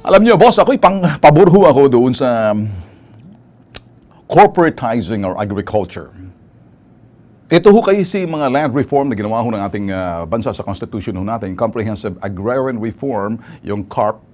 Alam niyo, boss, ako'y pang pabor ho ako doon sa um, corporatizing our agriculture. Ito ho kayo si mga land reform na ginawa ho ng ating ah, bansa sa constitution ho natin, comprehensive agrarian reform, yung CARP,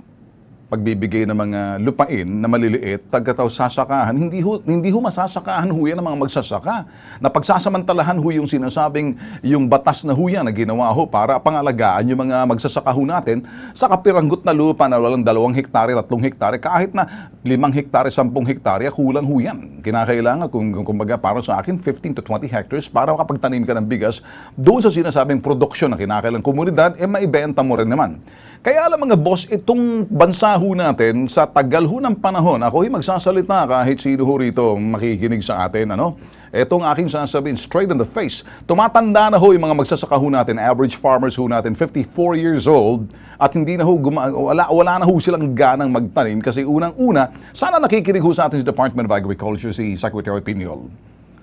pagbibigay ng mga lupain na maliliit, tagkataw sasakahan, hindi ho, hindi ho masasakahan ho yan ng mga magsasaka. Na pagsasamantalahan ho yung sinasabing yung batas na ho yan na ginawa ho para pangalagaan yung mga magsasaka ho natin sa kapiranggot na lupa na walang dalawang hektare, tatlong hektare, kahit na limang hektare, sampung hektare, kulang ho yan. Kinakailangan, kung, kung kumbaga para sa akin, 15 to 20 hectares para makapagtanim ka ng bigas doon sa sinasabing produksyon na kinakailangan komunidad, eh maibenta mo rin naman. Kaya alam mga boss, itong bansa ho natin, sa tagal ho ng panahon, ako ay magsasalita kahit sino ho rito makikinig sa atin, ano? Itong aking sasabihin, straight in the face, tumatanda na ho yung mga magsasaka ho natin, average farmers ho natin, 54 years old, at hindi na ho, guma- wala, wala na ho silang ganang magtanim kasi unang-una, sana nakikinig ho sa ating sa Department of Agriculture si Secretary Pinyol.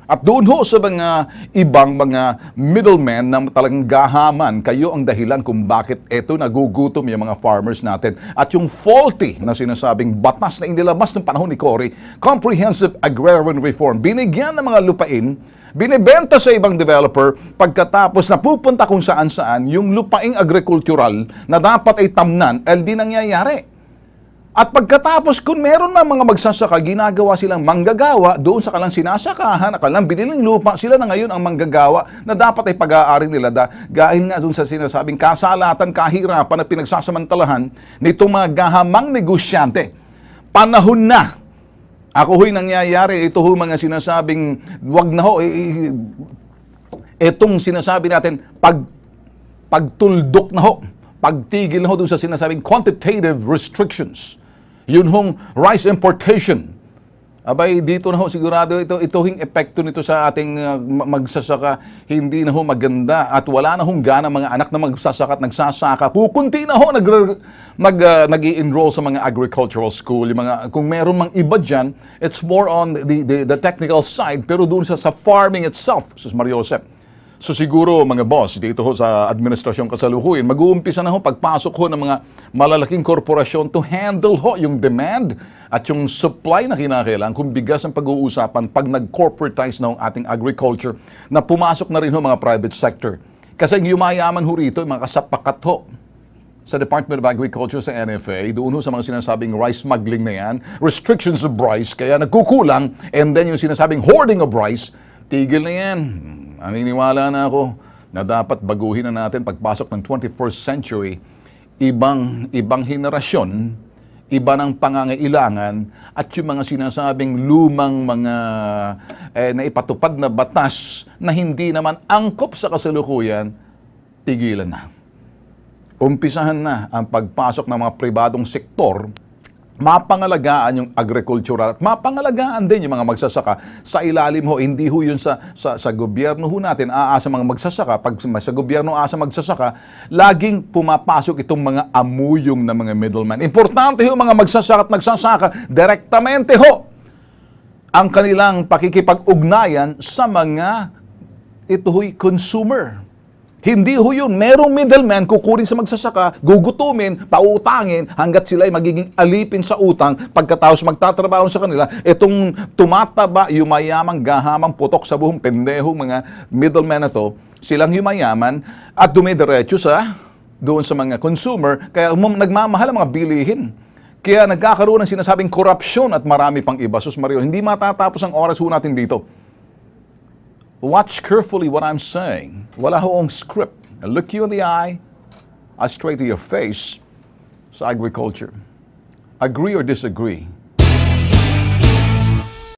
At doon ho sa mga ibang mga middlemen na talagang gahaman, kayo ang dahilan kung bakit eto nagugutom yung mga farmers natin. At yung faulty na sinasabing batas na inilabas ng panahon ni Cory, Comprehensive Agrarian Reform, binigyan ng mga lupain, binibenta sa ibang developer pagkatapos na pupunta kung saan-saan yung lupaing agrikultural na dapat ay tamnan, eh di nangyayari. At pagkatapos, kung meron na mga magsasaka, ginagawa silang manggagawa doon sa kalang sinasakahan, kalang biniling lupa, sila na ngayon ang manggagawa na dapat ay pag-aari nila. Da, gain nga doon sa sinasabing kasalatan, kahirapan na pinagsasamantalahan nitong mga gahamang negosyante. Panahon na ako ho'y nangyayari, ito ho mga sinasabing, wag na ho, eh, eh, itong sinasabi natin, pag, pagtuldok na ho, pagtigil na ho dun sa sinasabing quantitative restrictions. Yun hong rice importation. Abay, dito na ho sigurado ito, ito hing epekto nito sa ating uh, ma- magsasaka, hindi na ho maganda at wala na hong gana mga anak na magsasaka at nagsasaka. Kukunti na ho nag, nag, uh, nag-enroll sa mga agricultural school. Yung mga, kung meron mang iba dyan, it's more on the, the, the technical side, pero doon sa, sa farming itself, Sus Mario Josep, So siguro mga boss, dito ho sa administrasyong kasalukuyan, mag-uumpisa na ho pagpasok ho ng mga malalaking korporasyon to handle ho yung demand at yung supply na kinakailangan kung bigas ang pag-uusapan pag nag-corporatize na ang ating agriculture na pumasok na rin ho mga private sector. Kasi yung yumayaman ho rito, mga kasapakat ho, sa Department of Agriculture sa NFA, doon ho sa mga sinasabing rice smuggling na yan, restrictions of rice, kaya nagkukulang, and then yung sinasabing hoarding of rice, tigil na yan. Naniniwala na ako na dapat baguhin na natin pagpasok ng 21st century, ibang ibang henerasyon, iba ng pangangailangan at yung mga sinasabing lumang mga eh, na ipatupad na batas na hindi naman angkop sa kasalukuyan, tigilan na. Umpisahan na ang pagpasok ng mga pribadong sektor mapangalagaan yung agricultural at mapangalagaan din yung mga magsasaka. Sa ilalim ho hindi ho yun sa sa, sa gobyerno ho natin. Aasa mga magsasaka. Pag sa gobyerno aasa magsasaka laging pumapasok itong mga amuyong na mga middleman importante ho mga magsasaka at magsasaka direktamente ho ang kanilang pakikipag-ugnayan sa mga ito ho'y consumer hindi ho yun. Merong middleman kukunin sa magsasaka, gugutumin, pautangin, hanggat sila ay magiging alipin sa utang pagkatapos magtatrabaho sa kanila. Itong tumataba, yumayamang, gahamang, putok sa buhong pendehong mga middleman na to, silang yumayaman at dumidiretso sa doon sa mga consumer, kaya um, nagmamahal ang mga bilihin. Kaya nagkakaroon ng sinasabing korupsyon at marami pang iba. Sus Mario, hindi matatapos ang oras ho natin dito. Watch carefully what I'm saying. Wala hoong script. I look you in the eye, I straight to your face It's agriculture. Agree or disagree?